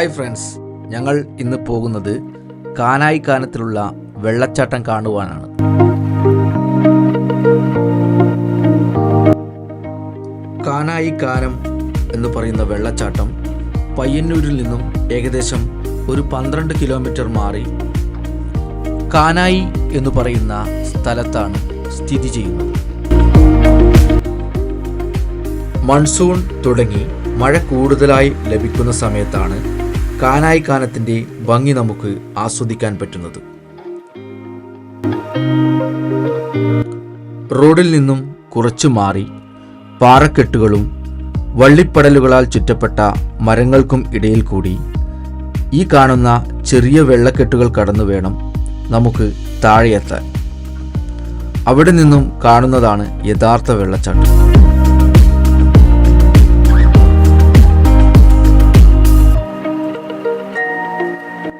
Hi friends ഞങ്ങൾ ഇന്ന് പോകുന്നത് കാനായി കാനത്തിലുള്ള വെള്ളച്ചാട്ടം കാണുവാനാണ്. കാനായി കാനം എന്ന് പറയുന്ന വെള്ളച്ചാട്ടം പയ്യന്നൂരിൽ നിന്നും ഏകദേശം ഒരു പന്ത്രണ്ട് കിലോമീറ്റർ മാറി കാനായി എന്ന് പറയുന്ന സ്ഥലത്താണ് സ്ഥിതി ചെയ്യുന്നത്. മൺസൂൺ തുടങ്ങി മഴ കൂടുതലായി ലഭിക്കുന്ന സമയത്താണ് കാനായി കാനത്തിന്റെ ഭംഗി നമുക്ക് ആസ്വദിക്കാൻ പറ്റുന്നത്. റോഡിൽ നിന്നും കുറച്ചു മാറി പാറക്കെട്ടുകളും വള്ളിപ്പടലുകളാൽ ചുറ്റപ്പെട്ട മരങ്ങൾക്കും ഇടയിൽ കൂടി ഈ കാണുന്ന ചെറിയ വെള്ളക്കെട്ടുകൾ കടന്നു വേണം നമുക്ക് താഴെയെത്താൻ. അവിടെ നിന്നും കാണുന്നതാണ് യഥാർത്ഥ വെള്ളച്ചാട്ടം.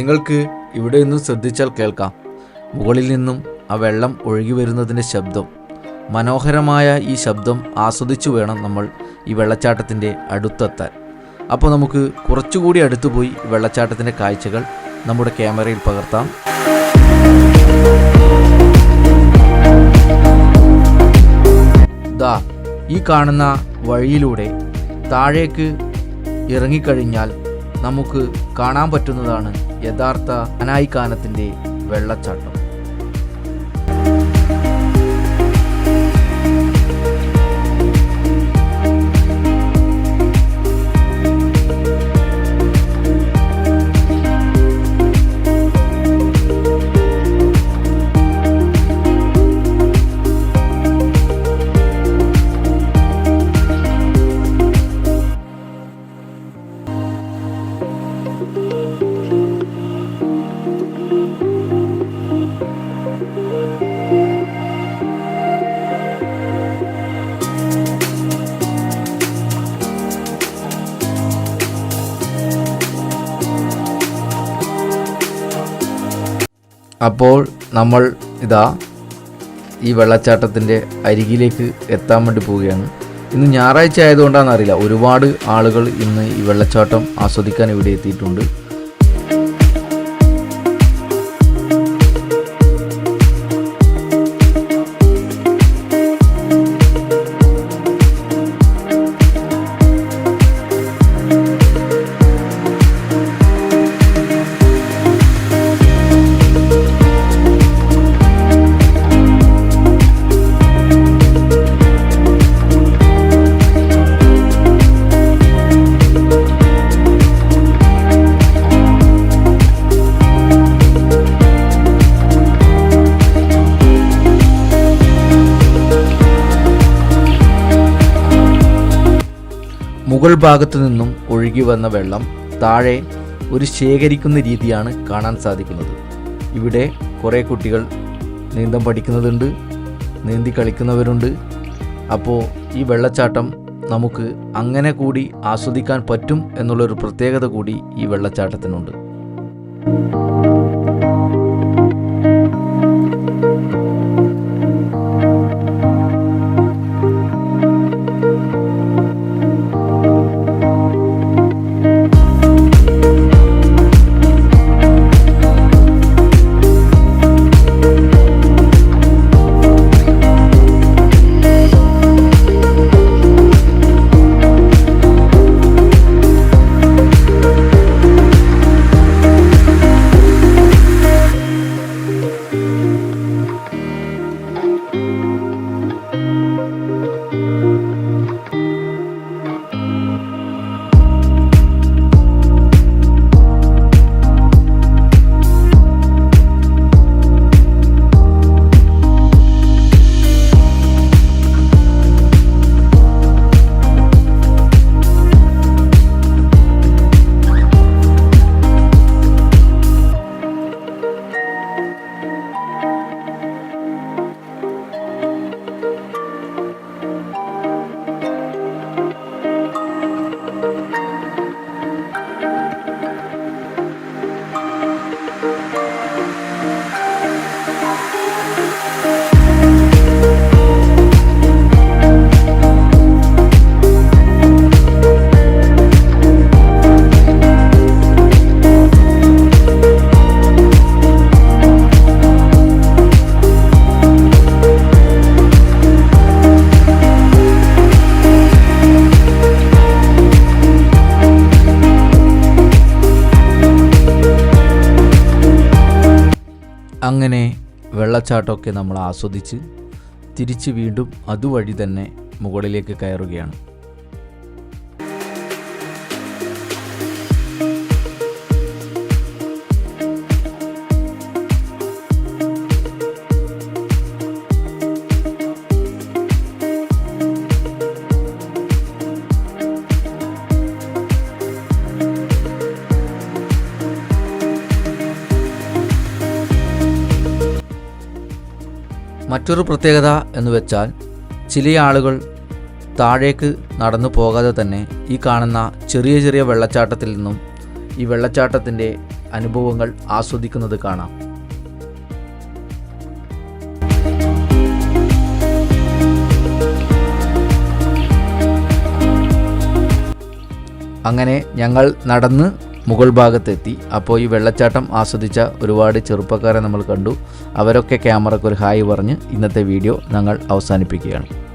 നിങ്ങൾക്ക് ഇവിടെ നിന്നും ശ്രദ്ധിച്ചാൽ കേൾക്കാം. മുകളിൽ നിന്നും ആ വെള്ളം ഒഴുകി വരുന്നതിന്റെ ശബ്ദം. മനോഹരമായ ഈ ശബ്ദം ആസ്വദിച്ചു വേണം നമ്മൾ ഈ വെള്ളച്ചാട്ടത്തിന്റെ അടുത്തെത്താൻ. അപ്പോൾ നമുക്ക് കുറച്ചുകൂടി അടുത്തു പോയി വെള്ളച്ചാട്ടത്തിന്റെ കാഴ്ചകൾ നമ്മുടെ ക്യാമറയിൽ പകർത്താം. ദാ ഈ കാണുന്ന വഴിയിലൂടെ താഴേക്ക് ഇറങ്ങിക്കഴിഞ്ഞാൽ നമുക്ക് കാണാൻ പറ്റുന്നതാണ് യഥാർത്ഥ അനായിക്കാനത്തിന്റെ വെള്ളച്ചാട്ടം. അപ്പോൾ നമ്മൾ ഇതാ ഈ വെള്ളച്ചാട്ടത്തിന്റെ അരികിലേക്ക് എത്താൻ വേണ്ടി പോവുകയാണ്. ഇന്ന് ഞായറാഴ്ച ആയതുകൊണ്ടാണെന്ന് അറിയില്ല ഒരുപാട് ആളുകൾ ഇന്ന് ഈ വെള്ളച്ചാട്ടം ആസ്വദിക്കാൻ ഇവിടെ എത്തിയിട്ടുണ്ട്. മുകൾ ഭാഗത്തു നിന്നും ഒഴുകി വന്ന വെള്ളം താഴെ ഒരു ശേഖരിക്കുന്ന രീതിയാണ് കാണാൻ സാധിക്കുന്നത്. ഇവിടെ കുറേ കുട്ടികൾ നീന്തം പഠിക്കുന്നതുണ്ട് നീന്തി കളിക്കുന്നവരുണ്ട്. അപ്പോൾ ഈ വെള്ളച്ചാട്ടം നമുക്ക് അങ്ങനെ കൂടി ആസ്വദിക്കാൻ പറ്റും എന്നുള്ളൊരു പ്രത്യേകത കൂടി ഈ വെള്ളച്ചാട്ടത്തിനുണ്ട്. അങ്ങനെ വെള്ളച്ചാട്ടമൊക്കെ നമ്മൾ ആസ്വദിച്ച് തിരിച്ച് വീണ്ടും അതുവഴി തന്നെ മുകളിലേക്ക് കയറുകയാണ്. മറ്റൊരു പ്രത്യേകത എന്ന് വെച്ചാൽ ചില ആളുകൾ താഴേക്ക് നടന്നു പോകാതെ തന്നെ ഈ കാണുന്ന ചെറിയ ചെറിയ വെള്ളച്ചാട്ടത്തിൽ നിന്നും ഈ വെള്ളച്ചാട്ടത്തിന്റെ അനുഭവങ്ങൾ ആസ്വദിക്കുന്നത് കാണാം. അങ്ങനെ ഞങ്ങൾ നടന്ന് മുകൾ ഭാഗത്തെത്തി. അപ്പോൾ ഈ വെള്ളച്ചാട്ടം ആസ്വദിച്ച ഒരുപാട് ചെറുപ്പക്കാരെ നമ്മൾ കണ്ടു. അവരൊക്കെ ക്യാമറയ്ക്ക് ഒരു ഹായ് പറഞ്ഞ് ഇന്നത്തെ വീഡിയോ ഞങ്ങൾ അവസാനിപ്പിക്കുകയാണ്.